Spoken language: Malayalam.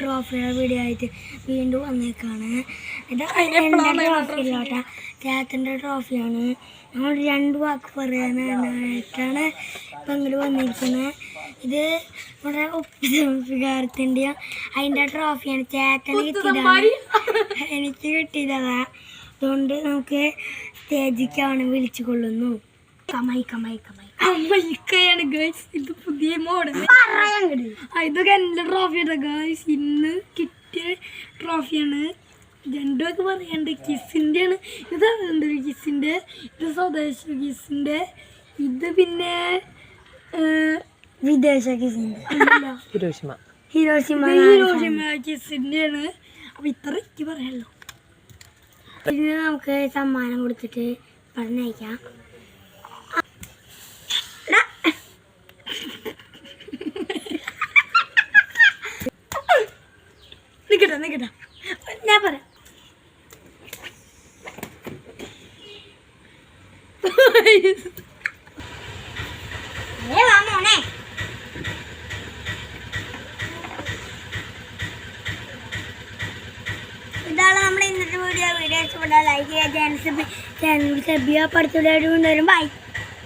ട്രോഫിയുടെ വീഡിയോ ആയിട്ട് വീണ്ടും വന്നേക്കാണ്. ഇത് എന്റെ ട്രോഫിയിലോട്ടാ ചേട്ടന്റെ ട്രോഫിയാണ് നമ്മൾ രണ്ട് വാക്ക് പറയാനായിട്ടാണ് ഇപ്പം ഇങ്ങോട്ട് വന്നിരിക്കുന്നത് ഇത് നമ്മുടെ ഒപ്പികാരത്തിന്റെയും അതിന്റെ ട്രോഫിയാണ് ചേട്ടന് കിട്ടിയതാണ്. എനിക്ക് കിട്ടിയതാ അതുകൊണ്ട് നമുക്ക് സ്റ്റേജിക്കാണ് വിളിച്ചു കൊള്ളുന്നു. കമായി കമായി കമായി. അമ്മയ്ക്കയാണ് ഗൈസ് ഇത് പുതിയ മോഡൽ ഇതൊക്കെ എന്റെ ട്രോഫിയാണ് ഗേൾസ് ഇന്ന് കിട്ടിയ ട്രോഫിയാണ് രണ്ടുമൊക്കെ പറയണ്ട് കിസിന്റെ ആണ്. ഇത് ഉണ്ട് കിസിന്റെ ഇത് സ്വദേശ കിസിന്റെ ഇത് പിന്നെ വിദേശ കിസിന്റെ ഹിരോഷിമ. ഹിരോഷിമ ഹീരോഷിമ കിസിന്റെ ആണ്. അപ്പൊ ഇത്ര എനിക്ക് പറയാമല്ലോ ഇതിന് നമുക്ക് സമ്മാനം കൊടുത്തിട്ട് പറഞ്ഞയക്കാം. നിക്കട്ടെ നിക്കട്ടെ. ഞാൻ പറയാം. ഇതാണ് നമ്മുടെ ഇന്നത്തെ വീഡിയോ. വീഡിയോ ഇഷ്ടപ്പെട്ടാൽ ലൈക്ക് ചെയ്യുക ചാനൽ സബ്സ്ക്രൈബ് സബ് പഠിച്ചു വരും. ബൈ